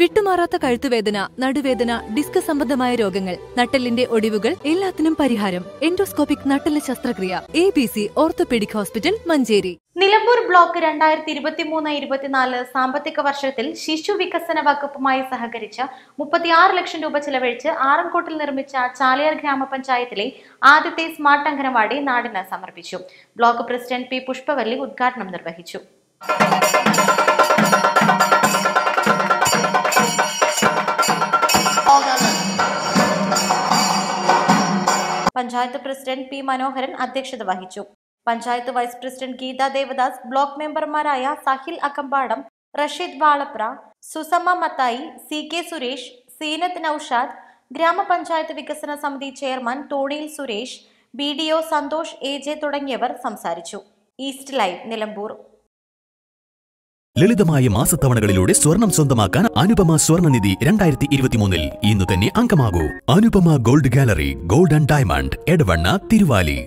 വിട്ടുമാറാത്ത കഴുത്തുവേദന നടുവേദന ഡിസ്ക് സംബന്ധമായ രോഗങ്ങൾ നട്ടലിന്റെ ഒടിവുകൾ എല്ലാത്തിനും പരിഹാരം. എൻഡോസ്കോപ്പിക് നട്ടൽ ശസ്ത്രക്രിയ. A B C orthopedic hospital Manjeri. Nilambur block രണ്ടായിരത്തി ഇരുപത്തിമൂന്ന് ഇരുപത്തിനാല് സാമ്പത്തിക വർഷത്തിൽ ശിശു വികസന വകുപ്പുമായി സഹകരിച്ച് മുപ്പത്തിയാറ് ലക്ഷം രൂപ ചെലവഴിച്ച് ആറംകോട്ടിൽ നിർമ്മിച്ച ചാലിയാർ ഗ്രാമപഞ്ചായത്തിലെ ആദ്യത്തെ സ്മാർട്ട് അംഗനവാടി നാടിന് സമർപ്പിച്ചു. ബ്ലോക്ക് പ്രസിഡന്റ് പി പുഷ്പവല്ലി ഉദ്ഘാടനം നിർവഹിച്ചു. പഞ്ചായത്ത് പ്രസിഡന്റ് പി മനോഹരൻ അധ്യക്ഷത വഹിച്ചു. Panchayat vice president Geetha Devadas block മെമ്പർമാരായ സഹിൽ അക്കമ്പാടം റഷീദ് വാളപ്ര സുസമ്മ മത്തായി സി കെ സുരേഷ് സീനത്ത് നൌഷാദ് ഗ്രാമപഞ്ചായത്ത് വികസന സമിതി chairman Thoniyil Suresh B D O Santhosh A J തുടങ്ങിയവർ സംസാരിച്ചു. East live Nilambur. ലളിതമായ മാസത്തവണകളിലൂടെ സ്വർണം സ്വന്തമാക്കാൻ അനുപമ സ്വർണനിധി രണ്ടായിരത്തി ഇരുപത്തിമൂന്നിൽ ഇന്ന് തന്നെ അംഗമാകൂ. Anupama gold gallery gold and diamond Edavanna Thiruvali.